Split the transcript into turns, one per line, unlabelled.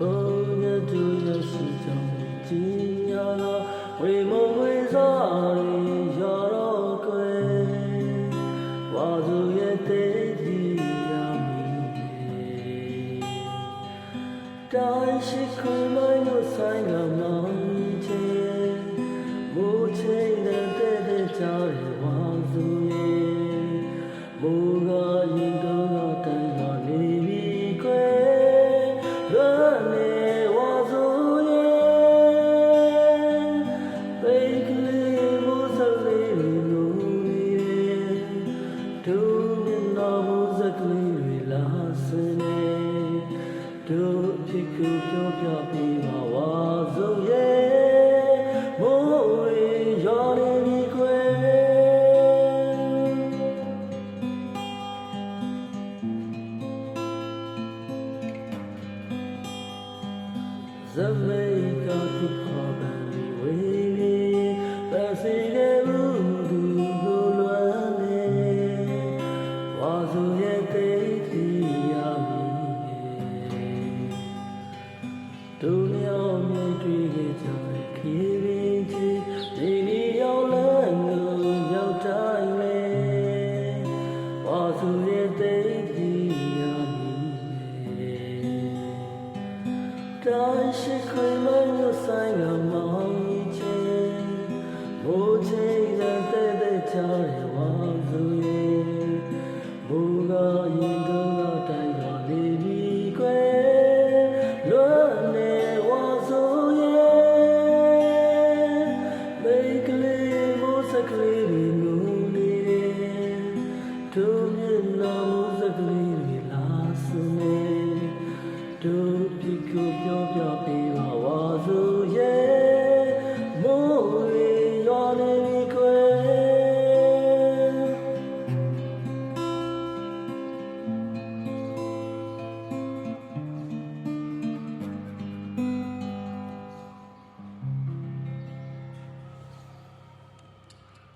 Oh, yeah, do you see some tea? Yeah, we move with all. တိုင်းရှိခုမိုင်းလို့ဆိုင်လာမှန်ချေဘိုးချိန်တဲ့ ဖြစ်ခုပြောပြပြီးမှာဝါဆုံးရဲ့မိုးရေရောနေပြီကွယ်ဇမေကခု ခဲ့ကြခေရင်ချင်းဒီနေ့ရောက်လာလို့ရောက်တိုင်းလေပါစုရဲ့သိပြီးရမည်တိုင်းရှိခွေမလို့ဆိုင်ကမောင်း live was a clearing room.